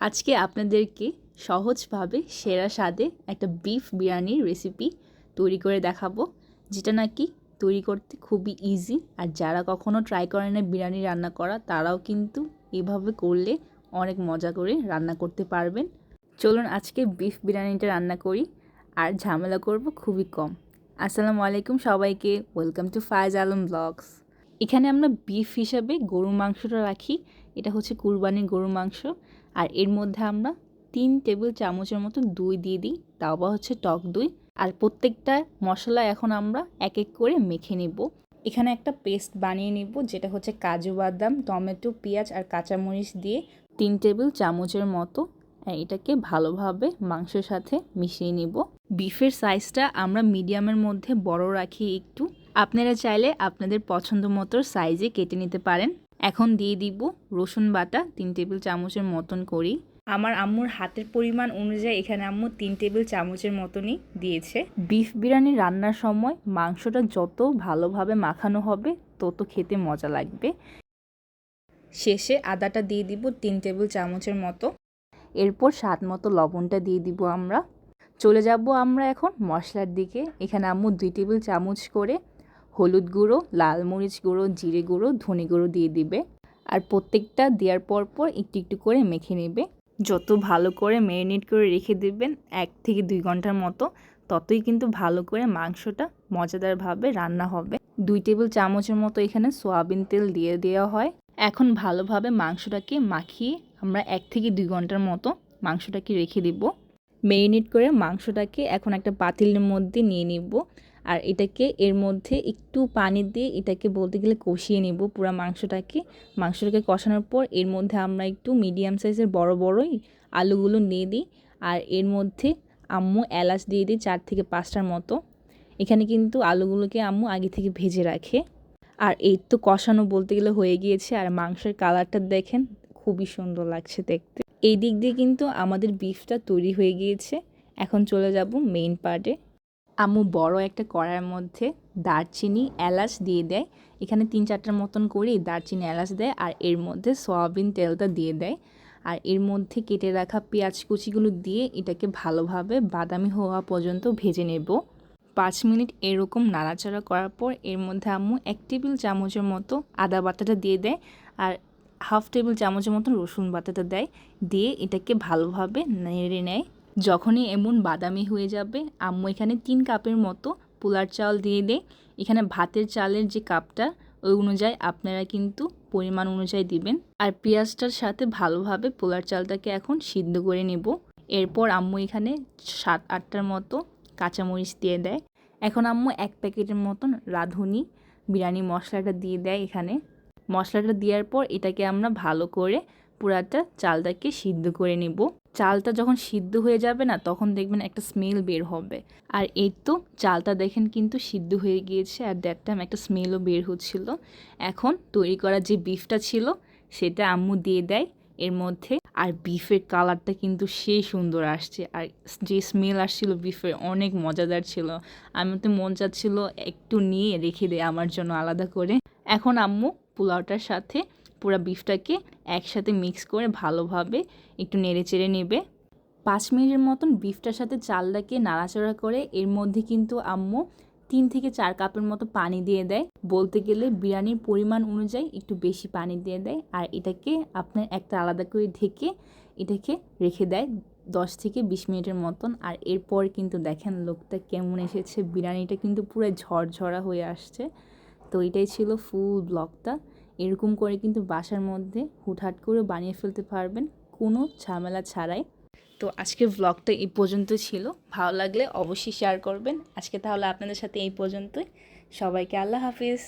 আজকে আপনাদেরকে সহজভাবে সেরা স্বাদে একটা বিফ বিরিয়ানির রেসিপি তৈরি করে দেখাবো, যেটা নাকি তৈরি করতে খুবই ইজি আর যারা কখনো ট্রাই করে না বিরিয়ানি রান্না করা, তারাও কিন্তু এভাবে করলে অনেক মজা করে রান্না করতে পারবেন। চলুন আজকে বিফ বিরিয়ানিটা রান্না করি, আর ঝামেলা করব খুবই কম। আসসালামু আলাইকুম সবাইকে welcome to Faiz Alam blogs এখানে আমরা বিফ হিসাবে গরুর মাংসটা রাখি। এটা হচ্ছে কুরবানির গরুর মাংস। আর এর মধ্যে আমরা তিন টেবিল চামচের মতো দই দিয়ে দিই। তাও বা হচ্ছে টক দই। আর প্রত্যেকটা মশলা এখন আমরা এক এক করে মেখে নেব। এখানে একটা পেস্ট বানিয়ে নিব, যেটা হচ্ছে কাজু বাদাম, টমেটো, পেঁয়াজ আর কাঁচামরিচ দিয়ে তিন টেবিল চামচের মতো এটাকে ভালোভাবে মাংসের সাথে মিশিয়ে নিব। বিফের সাইজটা আমরা মিডিয়ামের মধ্যে বড় রাখি একটু। আপনারা চাইলে আপনাদের পছন্দ মতো সাইজে কেটে নিতে পারেন। এখন দিয়ে দিব রসুন বাটা তিন টেবিল চামচের মতন করি আমার আম্মুর হাতের পরিমাণ অনুযায়ী এখানে আম্মু তিন টেবিল চামচের মতনই দিয়েছে। বিফ বিরিয়ানি রান্নার সময় মাংসটা যত ভালোভাবে মাখানো হবে, তত খেতে মজা লাগবে। শেষে আদাটা দিয়ে দিব তিন টেবিল চামচের মতো। এরপর স্বাদ মতো লবণটা দিয়ে দিব আমরা। চলে যাব আমরা এখন মশলার দিকে। এখানে আম্মু দুই টেবিল চামচ করে হলুদ গুঁড়ো, লাল মরিচ গুঁড়ো, জিরে গুঁড়ো, ধনে গুঁড়ো দিয়ে দিবে। আর প্রত্যেকটা দেওয়ার পর পর একটু একটু করে মেখে নেবে। যত ভালো করে ম্যারিনেট করে রেখে দেবেন, এক থেকে দুই ঘণ্টার মতো, ততই কিন্তু ভালো করে মাংসটা মজাদারভাবে রান্না হবে। দুই টেবিল চামচের মতো এখানে সোয়াবিন তেল দিয়ে দেওয়া হয়। এখন ভালোভাবে মাংসটাকে মাখিয়ে আমরা এক থেকে দুই ঘণ্টার মতো মাংসটাকে রেখে দিব। ম্যারিনেট করে মাংসটাকে এখন একটা পাতিলের মধ্যে নিয়ে নিব। আর এটাকে এর মধ্যে একটু পানি দিয়ে এটাকে বলতে গেলে কষিয়ে নেব পুরো মাংসটাকে। মাংসটাকে কষানোর পর এর মধ্যে আমরা একটু মিডিয়াম সাইজের বড় বড়ই আলুগুলো নিয়ে দিই। আর এর মধ্যে আম্মু এলাচ দিয়ে দিই চার থেকে পাঁচটার মতো। এখানে কিন্তু আলুগুলোকে আম্মু আগে থেকে ভেজে রাখে। আর এই তো কষানো বলতে গেলে হয়ে গিয়েছে। আর মাংসের কালারটা দেখেন খুবই সুন্দর লাগছে দেখতে। এই দিক দিয়ে কিন্তু আমাদের বিফটা তৈরি হয়ে গিয়েছে। এখন চলে যাব মেইন পার্টে আম্মু বড় একটা কড়াইয়ের মধ্যে দারচিনি, এলাচ দিয়ে দেয়। এখানে তিন চারটার মতন করেই দারচিনি, এলাচ দেয় আর এর মধ্যে সয়াবিন তেলটা দিয়ে দেয়। আর এর মধ্যে কেটে রাখা পেঁয়াজ কুচিগুলো দিয়ে এটাকে ভালোভাবে বাদামি হওয়া পর্যন্ত ভেজে নেব। পাঁচ মিনিট এরকম নাড়াচাড়া করার পর এর মধ্যে আম্মু এক টেবিল চামচের মতো আদা বাটাটা দিয়ে দেয় আর হাফ টেবিল চামচের মতো রসুন বাটাটা দেয়। দিয়ে এটাকে ভালোভাবে নেড়ে নেয়। যখনই এমন বাদামি হয়ে যাবে, আম্মু এখানে তিন কাপের মতো পোলার চাল দিয়ে দেয় এখানে ভাতের চালের যে কাপটা, ওই অনুযায়ী আপনারা কিন্তু পরিমাণ অনুযায়ী দিবেন। আর পেঁয়াজটার সাথে ভালোভাবে পোলার চালটাকে এখন সিদ্ধ করে নেব। এরপর আম্মু এখানে সাত আটটার মতো কাঁচামরিচ দিয়ে দেয়। এখন আম্মু এক প্যাকেটের মতন রাঁধুনি, বিরিয়ানি মশলাটা দিয়ে দেয় এখানে। মশলাটা দেওয়ার পর এটাকে আমরা ভালো করে পুরাটা চালটাকে সিদ্ধ করে নেব। চালটা যখন সিদ্ধ হয়ে যাবে না, তখন দেখবেন একটা স্মেল বের হবে। আর এই তো চালটা দেখেন কিন্তু সিদ্ধ হয়ে গিয়েছে আর দ্যাট টাইম একটা স্মেলও বের হচ্ছিল। এখন তৈরি করা যে বিফটা ছিল, সেটা আম্মু দিয়ে দেয়। এর মধ্যে আর বিফের কালারটা কিন্তু সেই সুন্দর আসছে। আর যে স্মেল আসছিল বিফের অনেক মজাদার ছিল। আমি তো মন চাচ্ছিল একটু নিয়ে রেখে দেয় আমার জন্য আলাদা করে। এখন আম্মু পোলাওটার সাথে পুরো বিফটাকে একসাথে মিক্স করে ভালোভাবে একটু নেড়ে চেড়ে নেবে। পাঁচ মিনিটের মতন বিফটার সাথে চালটাকে নাড়াচাড়া করে এর মধ্যে কিন্তু আম্মু তিন থেকে চার কাপের মতো পানি দিয়ে দেয়। বলতে গেলে বিরিয়ানির পরিমাণ অনুযায়ী একটু বেশি পানি দিয়ে দেয় আর এটাকে আপনার একটা আলাদা করে ঢেকে এটাকে রেখে দেয় দশ থেকে বিশ মিনিটের মতন। আর এরপর কিন্তু দেখেন লোকটা কেমন এসেছে, বিরিয়ানিটা কিন্তু পুরো ঝরঝরা হয়ে আসছে। তো এটাই ছিল ফুল ব্লগটা এরকম করে কিন্তু বাসার মধ্যে হুটহাট করে বানিয়ে ফেলতে পারবেন কোনো ঝামেলা ছাড়াই। তো আজকে ব্লগটা এই পর্যন্ত ছিল। ভালো লাগলে অবশ্যই শেয়ার করবেন। আজকে তাহলে আপনাদের সাথে এই পর্যন্তই। সবাইকে আল্লাহ হাফিজ।